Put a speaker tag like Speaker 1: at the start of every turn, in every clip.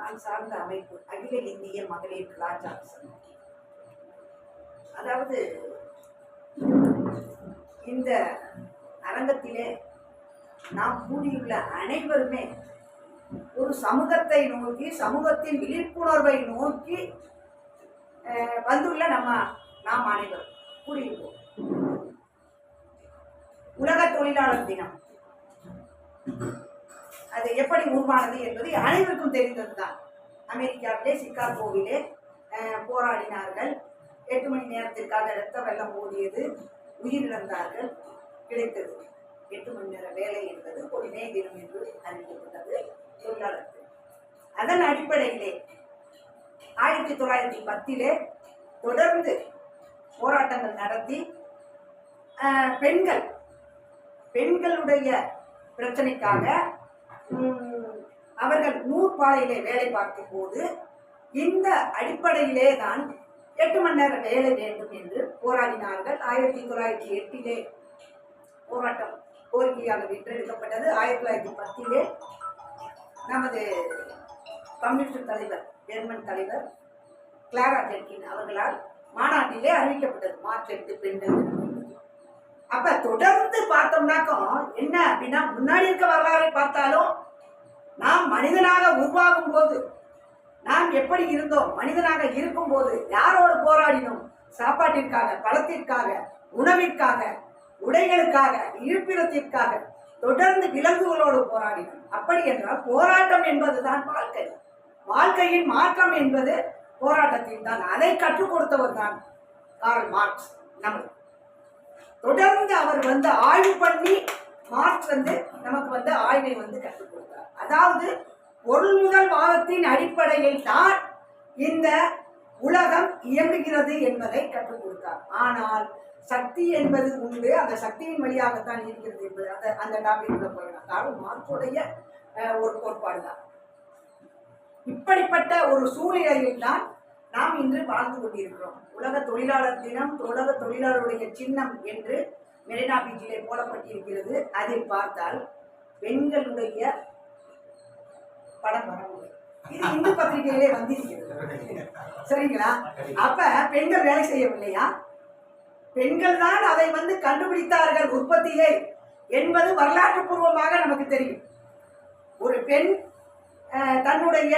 Speaker 1: நான் சார்ந்த அமைப்பு அகில இந்திய மகளிர் கலாச்சார சங்கம் அதாவது இந்த அரங்கத்திலே நாம் கூடியுள்ள அனைவருமே ஒரு சமூகத்தை நோக்கி சமூகத்தின் விழிப்புணர்வை நோக்கி வந்துள்ள நம்ம நாம் அனைவரும் கூடியிருக்கோம் உலக தொழிலாளர் தினம். அது எப்படி உருவானது என்பது அனைவருக்கும் தெரிந்ததுதான். அமெரிக்காவிலே சிக்காகோவிலே போராடினார்கள். எட்டு மணி நேரத்திற்காக இரத்த வெள்ளம் ஓடியது உயிரிழந்தார்கள். கிடைத்தது. எட்டு மணி நேர வேலை என்பது ஒரு மே தினம் என்று அறிவிக்கப்பட்டது தொழிலாளர்கள். அதன் அடிப்படையிலே ஆயிரத்தி தொள்ளாயிரத்தி பத்திலே தொடர்ந்து போராட்டங்கள் நடத்தி பெண்கள் பெண்களுடைய பிரச்சனைக்காக அவர்கள் நூற்பாலையிலே வேலை பார்க்கும் போது இந்த அடிப்படையிலே தான் எட்டு மணி நேரம் வேலை வேண்டும் என்று போராடினார்கள். ஆயிரத்தி தொள்ளாயிரத்தி எட்டிலே போராட்டம் கோரிக்கையாக வென்றெடுக்கப்பட்டது. ஆயிரத்தி தொள்ளாயிரத்தி பத்திலே நமது கம்யூனிஸ்ட் தலைவர் ஜெர்மன் தலைவர் கிளாரா ஜெர்கின் அவர்களால் மாநாட்டிலே அறிவிக்கப்பட்டது. மார்ச் எட்டு பெண்கள் அப்ப தொடர்ந்து பார்த்தோம்னாக்கும் என்ன அப்படின்னா முன்னாடி இருக்க வரலாறை பார்த்தாலும் நாம் மனிதனாக உருவாகும் போது நாம் எப்படி இருந்தோம் மனிதனாக இருக்கும்போது யாரோடு போராடினோம்? சாப்பாட்டிற்காக பழத்திற்காக உணவிற்காக உடைகளுக்காக இருப்பிடத்திற்காக தொடர்ந்து விலங்குகளோடு போராடினோம். அப்படி என்றால் போராட்டம் என்பதுதான் வாழ்க்கை. வாழ்க்கையின் மாற்றம் என்பது போராட்டத்தில் தான். அதை கற்றுக் கொடுத்தவர் தான் கார்ல் மார்க்ஸ் நமக்கு தொடர்ந்து அவர் வந்து ஆய்வு பண்ணி மார்க் வந்து நமக்கு வந்து ஆய்வை வந்து கற்றுக் கொடுத்தார். அதாவது பொருள் முதல் வாதத்தின் அடிப்படையில் தான் இந்த உலகம் இயங்குகிறது என்பதை கற்றுக் கொடுத்தார். ஆனால் சக்தி என்பது உண்டு அந்த சக்தியின் வழியாகத்தான் இருக்கிறது என்பது அந்த அந்த டாபிக் போயிடலாம். அதாவது மார்க்குடைய ஒரு கோட்பாடு தான் இப்படிப்பட்ட ஒரு சூழ்நிலையில் தான் நாம் இன்று வாழ்ந்து கொண்டிருக்கிறோம். உலக தொழிலாளர் தினம் உலக தொழிலாளருடைய சின்னம் என்று மெரினா பீச்சிலே போடப்பட்டிருக்கிறது. அதில் பார்த்தால் பெண்களுடைய படம் வரவில்லை இது இந்து பத்திரிகையிலே வந்திருக்கிறது. சரிங்களா? அப்ப பெண்கள் வேலை செய்யவில்லையா? பெண்கள் தான் அதை வந்து கண்டுபிடித்தார்கள் உற்பத்தியை என்பது வரலாற்று பூர்வமாக நமக்கு தெரியும். ஒரு பெண் தன்னுடைய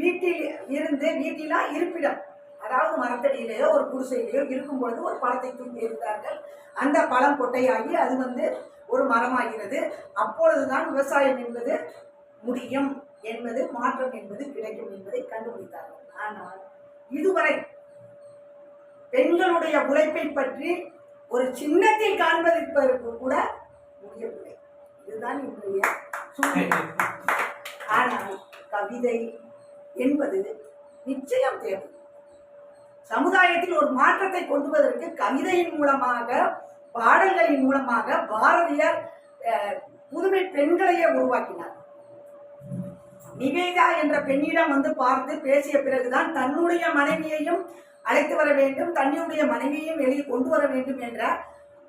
Speaker 1: வீட்டில் இருந்து வீட்டிலா இருப்பிடம். அதாவது மரத்தடியிலேயோ ஒரு குடிசையிலேயோ இருக்கும் பொழுது ஒரு பழத்தை தூக்கி இருந்தார்கள் அந்த பழம் கொட்டையாகி அது வந்து ஒரு மரமாகிறது. அப்பொழுதுதான் விவசாயம் என்பது முடியும் என்பது மாற்றம் என்பது கிடைக்கும் என்பதை கண்டுபிடித்தார்கள். ஆனால் இதுவரை பெண்களுடைய உழைப்பை பற்றி ஒரு சின்னத்தில் காண்பதற்கு கூட முடியவில்லை. இதுதான் இன்றைய சூழ்நிலை. ஆனால் கவிதை என்பது நிச்சயம் தேவை. சமுதாயத்தில் ஒரு மாற்றத்தை கொண்டு வருவதற்கு கவிதையின் மூலமாக பாடல்களின் மூலமாக பாரதியார் புதுமை பெண்களையே உருவாக்கினார். நிவேதா என்ற பெண்ணிடம் வந்து பார்த்து பேசிய பிறகுதான் தன்னுடைய மனைவியையும் அழைத்து வர வேண்டும் தன்னுடைய மனைவியையும் வெளியே கொண்டு வர வேண்டும் என்ற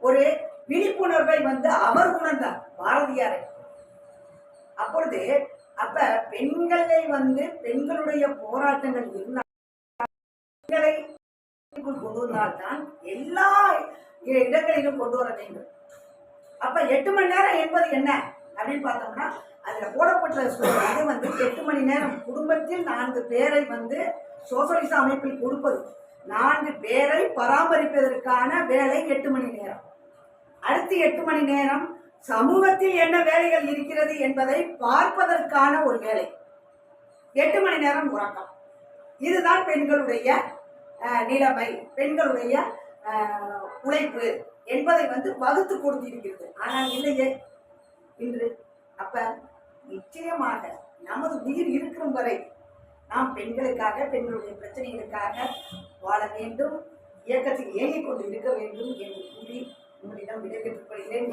Speaker 1: ஒரு விழிப்புணர்வை வந்து அவர் உணர்ந்தார் பாரதியாரை. அப்பொழுது அப்ப பெண்களை வந்து பெண்களுடைய போராட்டங்கள் இருந்தால் பெண்களை கொண்டு வந்தால்தான் எல்லா இடங்களிலும் கொண்டு வர வேண்டும். அப்ப எட்டு மணி நேரம் என்பது என்ன? அப்படின்னு பார்த்தோம்னா அதுல போடப்பட்ட சொல் வந்து எட்டு மணி நேரம் குடும்பத்தில் நான்கு பேரை வந்து சோசலிச அமைப்பில் கொடுப்பது. நான்கு பேரை பராமரிப்பதற்கான வேலை எட்டு மணி நேரம். அடுத்து எட்டு மணி நேரம் சமூகத்தில் என்ன வேலைகள் இருக்கிறது என்பதை பார்ப்பதற்கான ஒரு வேலை. எட்டு மணி நேரம் உறக்கம். இதுதான் பெண்களுடைய நிலைமை பெண்களுடைய உழைப்பு என்பதை வந்து வகுத்து கொடுத்திருக்கிறது. ஆனால் இல்லையே. இன்று அப்ப நிச்சயமாக நமது உயிர் இருக்கும் வரை நாம் பெண்களுக்காக பெண்களுடைய பிரச்சனைகளுக்காக வாழ வேண்டும் இயக்கத்தில் இயங்கிக் கொண்டு இருக்க வேண்டும் என்று கூறி உங்களிடம் விடைபெற்றுக் கொள்கிறேன்.